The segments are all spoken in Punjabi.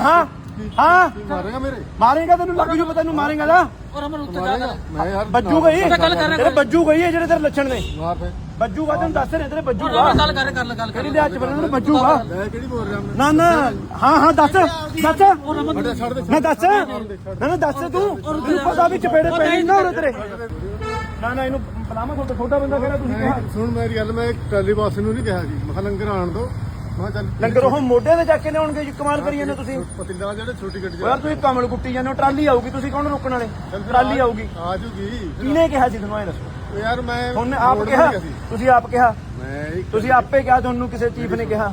ਹਾਂ ਹਾਂ। ਮਾਰੇਗਾ ਮੇਰੇ? ਮਾਰੇਗਾ ਤੈਨੂੰ ਲੱਗ ਜੂ ਪਤਾ ਤੈਨੂੰ ਮਾਰੇਗਾ ਨਾ ਔਰ ਅਮਰ ਉੱਤੇ ਜਾ ਕਰ ਮੈਂ ਯਾਰ ਬੱਜੂ ਗਈ? ਮੈਂ ਗੱਲ ਕਰ ਰਿਹਾ ਤੇਰੇ ਬੱਜੂ ਗਈ ਹੈ ਜਿਹੜੇ ਤੇਰੇ ਲੱਛਣ ਨੇ। ਮਾਰ ਫੇ ਬੱਜੂਗਾ ਤੈਨੂੰ ਦੱਸ ਰਹੇ ਤੇਰੇ ਬੱਜੂਗਾ ਗੱਲ ਕਰ ਗੱਲ ਗੱਲ ਕਿਹੜੀ ਦੇ ਹੱਥ ਬੰਨਣ ਨੂੰ ਬੱਜੂਗਾ ਮੈਂ ਕਿਹੜੀ ਬੋਲ ਰਿਹਾ ਮੈਂ? ਨਾ ਨਾ। ਹਾਂ ਹਾਂ ਦੱਸ ਦੱਸ। ਦੇ ਨਾ ਦੱਸ। ਨਾ ਨਾ ਦੱਸ ਤੂੰ। ਤੈਨੂੰ ਪਤਾ ਵੀ ਚਪੇੜੇ ਪੈਣੇ ਨਾ ਉਰੇ ਤੇਰੇ। ਨਾ ਨਾ ਇਹਨੂੰ ਬਲਾਮਾ ਤੁਹਾਡਾ ਛੋਟਾ ਬੰਦਾ ਕਿਹੜਾ ਤੁਸੀਂ ਸੁਣ ਮੇਰੀ ਗੱਲ ਮੈਂ ਟਰਾਲੀ ਬਾਸ ਨੂੰ ਨਹੀਂ ਕਿਹਾ ਜੀ। ਮੈਂ ਕਿਹਾ ਲੰਗਰ ਆਣ ਦੋ। ਮੈਂ ਕਿਹਾ ਚੱਲ ਲੰਗਰ ਉਹ ਮੋਢੇ ਤੇ ਚੱਕ ਕੇ ਲਿਆਉਣਗੇ ਜੀ ਕਮਾਲ ਕਰੀ ਜਾਂਦੇ ਤੁਸੀਂ। ਪਤਿੰਦਾ ਜਿਹੜੇ ਛੋਟੀ ਗੱਡੀ ਯਾਰ ਤੁਸੀਂ ਕਮਲ ਕੁੱਟੀ ਜਾਂਦੇ ਹੋ ਟਰਾਲੀ ਆਊਗੀ ਤੁਸੀਂ ਕੌਣ ਰੋਕਣ ਵਾਲੇ? ਟਰਾਲੀ ਆਊਗੀ। ਆ ਜੂਗੀ। ਕਿਹਨੇ ਕਿਹਾ ਸੀ ਤੁਹਾਨੂੰ ਇਹ ਦੱਸੋ? ਯਾਰ ਮੈਂ ਉਹਨੇ ਆਪ ਕਿਹਾ। ਤੁਸੀਂ ਆਪ ਕਿਹਾ? ਮੈਂ ਤੁਸੀਂ ਆਪੇ ਕਿਹਾ ਤੁਹਾਨੂੰ ਕਿਸੇ ਚੀਫ ਨੇ ਕਿਹਾ।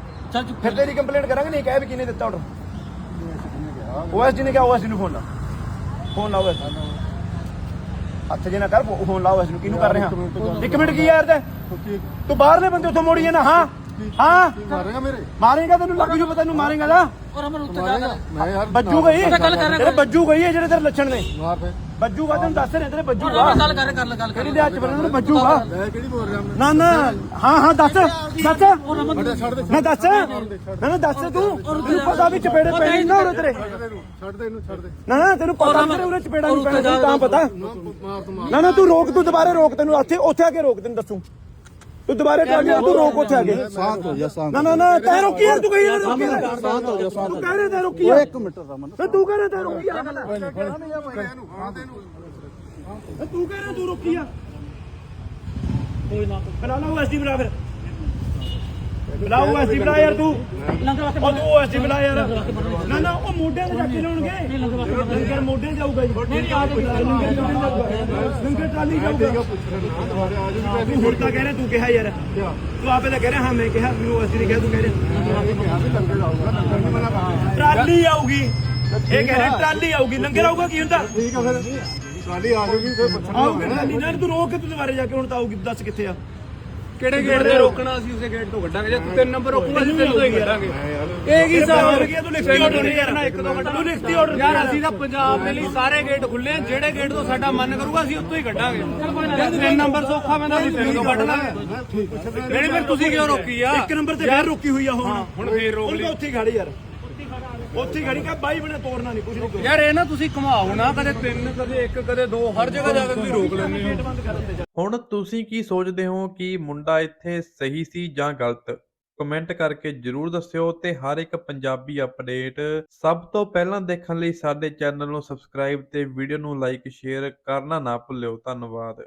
ਚੱਲ ਚੁੱਪ ਫਿਰ ਤੇਰੀ ਕੰਪਲੇਂਟ ਕਰਾਂਗੇ ਨਹੀਂ ਕਹਿ ਵੀ ਕਿਹਨੇ ਦਿੱਤਾ ਆਰਡਰ ਓਐਸਡੀ ਨੇ ਕਿਹਾ ਓਐਸਡੀ ਨੂੰ ਫੋਨ ਲਾ। ਫੋਨ ਲਾ ਓਐਸਡੀ ਹੱਥ ਜੇ ਨਾ ਕਰ ਫੋਨ ਲਾ ਓਐਸਡੀ ਨੂੰ। ਕਿਹਨੂੰ ਕਰ ਰਿਹਾ? ਇੱਕ ਮਿੰਟ ਕੀ ਯਾਰ ਤੇ? ਤੂੰ ਬਾਹਰਲੇ ਬੰਦੇ ਉੱਥੋਂ ਮੋੜੀ ਜਾਣਾ ਹਾਂ? ਹਾਂ? ਮਾਰੇਗਾ ਮੇਰੇ ਮਾਰੇਗਾ ਤੈਨੂੰ ਲੱਗ ਜੂ ਪਤਾ ਤੈਨੂੰ ਮਾਰੇਗਾ ਨਾ ਔਰ ਅਮਰ ਉੱਤੇ ਜਾ ਮੈਂ ਯਾਰ ਬੱਜੂ ਗਈ? ਮੈਂ ਤੇਰੇ ਬੱਜੂ ਗਈ ਹੈ ਜਿਹੜੇ ਤੇਰੇ ਲੱਛਣ ਨੇ? ਮਾਰ ਫੇ ਬੱਜੂਗਾ ਤੈਨੂੰ ਦੱਸ ਰਹੇ ਤੇਰੇ ਬੱਜੂਗਾ ਮੈਂ ਗੱਲ ਕਰ ਗੱਲ ਗੱਲ ਕਿਹੜੀ ਦੇ ਹੱਥ ਬੰਨਣ ਨੂੰ ਬੱਜੂਗਾ ਮੈਂ ਕਿਹੜੀ ਬੋਲ ਰਿਹਾ ਮੈਂ? ਨਾ ਨਾ। ਹਾਂ ਹਾਂ ਦੱਸ। ਦੱਸ। ਦੇ ਨਾ ਦੱਸ। ਨਾ ਨਾ ਦੱਸ ਤੂੰ। ਤੈਨੂੰ ਪਤਾ ਵੀ ਚਪੇੜੇ ਪੈਣੇ ਨਾ ਉਰੇ ਤੇਰੇ। ਛੱਡ ਦੇ ਇਹਨੂੰ ਛੱਡ ਦੇ ਦੇ। ਨਾ ਨਾ ਤੈਨੂੰ ਪਤਾ ਤੇਰੇ ਉਰੇ ਚਪੇੜਾ ਨਹੀਂ ਪੈਣਾ ਤਾਂ ਪਤਾ। ਮਾਰ ਮਾਰ। ਨਾ ਨਾ ਤੂੰ ਰੋਕ ਤੂੰ ਦੁਬਾਰੇ ਰੋਕ ਤੈਨੂੰ ਉੱਥੇ ਉੱਥੇ ਆ ਕੇ ਰੋਕ ਤੈਨੂੰ ਦੱਸੂ। ਤੂੰ ਦੁਬਾਰੇ ਟਰਾਲੀ ਨਾਲ ਤੂੰ ਰੋਕ ਉੱਥੇ ਆ ਕੇ। ਸ਼ਾਂਤ ਹੋ ਜਾ ਸ਼ਾਂਤ ਨਾ ਨਾ ਨਾ ਤੈਨੂੰ ਰੋਕੀ ਯਾਰ ਤੂੰ ਕਹੀ ਯਾਰ ਰੋਕੀ ਯਾਰ। ਸ਼ਾਂਤ ਹੋ ਜਾ ਸ਼ਾਂਤ ਤੂੰ ਕਹਿ ਰਿਹਾ ਤੈਨੂੰ ਰੋਕੀ ਯਾਰ ਇੱਕ ਮਿੰਟ ਰਮਨ। ਤੇ ਤੂੰ ਕਹਿ ਰਿਹਾ ਤੈਨੂੰ ਰੋਕੀ ਯਾਰ ਗੱਲ ਇਹਨੂੰ ਹਾਂ ਦੇ ਇਹਨੂੰ ਤੇ ਤੂੰ ਕਹਿ ਰਿਹਾ ਤੂੰ ਰੋਕੀ ਆ। ਕੋਈ ਨਾ ਬਣਾ ਲਾ ਉਹ ਐਸਡੀ ਬਣਾ ਫਿਰ। ਬਣਾ ਉਹ ਐਸਡੀ ਬਣਾ ਯਾਰ ਤੂੰ। ਲੰਗਰ ਵਾਸਤੇ ਉਹ ਤੂੰ ਬਣਾ ਯਾਰ। ਨਾ ਨਾ ਉਹ ਮੋਢਿਆਂ ਤੇ ਚੱਕ ਕੇ ਲਾਉਣਗੇ। ਲੰਗਰ ਮੋਢਿਆਂ 'ਚ ਜਾਊਗਾ ਜੀ। ਲੰਗਰ ਟਰਾਲੀ ਜਾਊਗਾ। ਤੂੰ ਹੁਣ ਤਾਂ ਕਹਿ ਰਿਹਾ ਤੂੰ ਕਿਹਾ ਯਾਰ। ਤੂੰ ਆਪੇ ਤਾਂ ਕਹਿ ਰਿਹਾ ਹਾਂ ਮੈਂ ਕਿਹਾ ਮੈਨੂੰ ਅਸੀਂ ਨਹੀਂ ਕਿਹਾ ਤੂੰ ਕਹਿ ਰਿਹਾ। ਟਰਾਲੀ ਆਊਗੀ। ਇਹ ਕਹਿ ਰਿਹਾ ਟਰਾਲੀ ਆਊਗੀ। ਲੰਗਰ ਆਊਗਾ ਕੀ ਹੁੰਦਾ? ਠੀਕ ਆ ਫਿਰ। ਟਰਾਲੀ ਆ ਜੂਗੀ ਫਿਰ ਪੁੱਛਣਾ ਆਊਗੀ ਟਰਾਲੀ। ਨਾਲ ਤੂੰ ਰੋਕ ਕੇ ਤੂੰ ਦੁਬਾਰੇ ਜਾ ਕੇ ਹੁਣ ਤਾਂ ਆਊਗੀ ਦੱਸ ਕਿੱਥੇ ਆ? ਕਿਹੜੇ ਗੇਟ ਤੇ? ਰੋਕਣਾ ਅਸੀਂ ਉਸੇ ਗੇਟ ਤੋਂ ਕੱਢਾਂਗੇ? ਜੇ ਤੂੰ ਤਿੰਨ ਨੰਬਰ ਰੋਕੂਗਾ ਅਸੀਂ ਤਿੰਨ ਤੋਂ ਹੀ ਕੱਢਾਂਗੇ ਇਹ ਕੀ ਹਿਸਾਬ ਹੋ? ਗਿਆ ਤੂੰ ਲਿਖਤੀ ਆਰਡਰ ਨਹੀਂ ਕਰਨਾ ਇੱਕ ਦੋ ਤੂੰ ਲਿਖਤੀ ਆਰਡਰ ਯਾਰ ਅਸੀਂ ਤਾਂ ਪੰਜਾਬ ਦੇ ਲਈ ਸਾਰੇ ਗੇਟ ਖੁੱਲੇ ਆ ਜਿਹੜੇ ਗੇਟ ਤੋਂ ਸਾਡਾ ਮਨ ਕਰੂਗਾ ਅਸੀਂ ਉੱਥੋਂ ਹੀ ਕੱਢਾਂਗੇ। ਜੇ ਤਿੰਨ ਨੰਬਰ ਸੌਖਾ ਪੈਂਦਾ ਅਸੀਂ ਤਿੰਨ ਤੋਂ ਕੱਢ ਲਾਂਗੇ। ਨਹੀਂ ਫਿਰ ਤੁਸੀਂ ਕਿਉਂ ਰੋਕੀ ਆ? ਇੱਕ ਨੰਬਰ ਤੇ ਫੇਰ ਰੋਕੀ ਹੋਈ ਆ ਹੁਣ। ਹੁਣ ਫੇਰ ਰੋਕ ਲਈ ਤਾਂ ਉੱਥੇ ਖੜੀ ਯਾਰ। ਉੱਥੇ ਖੜੀ ਕਾ ਬਾਈ ਬਣੇ ਤੋੜਨਾ ਨਹੀਂ ਕੁਝ ਨਹੀਂ ਯਾਰ ਇਹ ਨਾ ਤੁਸੀਂ ਘੁਮਾਓ ਨਾ ਕਦੇ ਤਿੰਨ ਕਦੇ ਇੱਕ ਕਦੇ ਦੋ ਹਰ ਜਗ੍ਹਾ ਜਾ ਕੇ ਤੁਸੀਂ ਰੋਕ ਲੈਂਦੇ ਹੋ। ਹੁਣ ਤੁਸੀਂ ਕੀ ਸੋਚਦੇ ਹੋ ਕਿ ਮੁੰਡਾ ਇੱਥੇ ਸਹੀ ਸੀ ਜਾਂ ਗਲਤ? ਕਮੈਂਟ ਕਰਕੇ ਜਰੂਰ ਦੱਸਿਓ ਤੇ ਹਰ ਇੱਕ ਪੰਜਾਬੀ ਅਪਡੇਟ ਸਭ ਤੋਂ ਪਹਿਲਾਂ ਦੇਖਣ ਲਈ ਸਾਡੇ ਚੈਨਲ ਨੂੰ ਸਬਸਕ੍ਰਾਈਬ ਤੇ ਵੀਡੀਓ ਨੂੰ ਲਾਈਕ ਸ਼ੇਅਰ ਕਰਨਾ ਨਾ ਭੁੱਲਿਓ। ਧੰਨਵਾਦ।